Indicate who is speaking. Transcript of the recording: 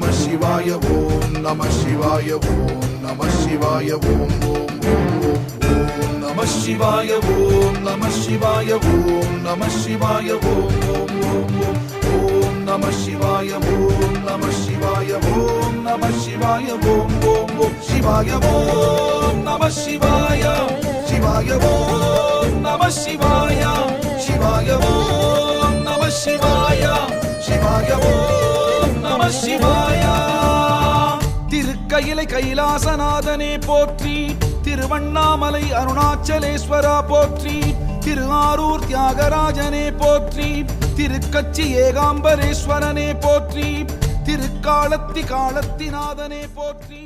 Speaker 1: నమ శివాయ ఓం నమ శివాయ ఓం నమ శివాయ ఓం ఓం ఓం నమ శివాయ ఓం నమ శివాయ ఓం నమ శివాయ ఓం ఓం ఓం ఓం నమ శివాయ ఓం నమ శివాయ ఓం నమ శివాయ ఓం ఓం ఓం శివాయ ఓం నమ శివాయ శివాయ ఓం నమ శివాయ శివాయ ఓం నమ శివాయ శివాయ ఓం నమ శివాయ
Speaker 2: கையிலை கைலாசநாதனே போற்றி திருவண்ணாமலை அருணாச்சலேஸ்வரா போற்றி திரு ஆரூர் தியாகராஜனே போற்றி திருக்கச்சி ஏகாம்பரேஸ்வரனே போற்றி திருக்காலத்தி காலத்திநாதனே போற்றி.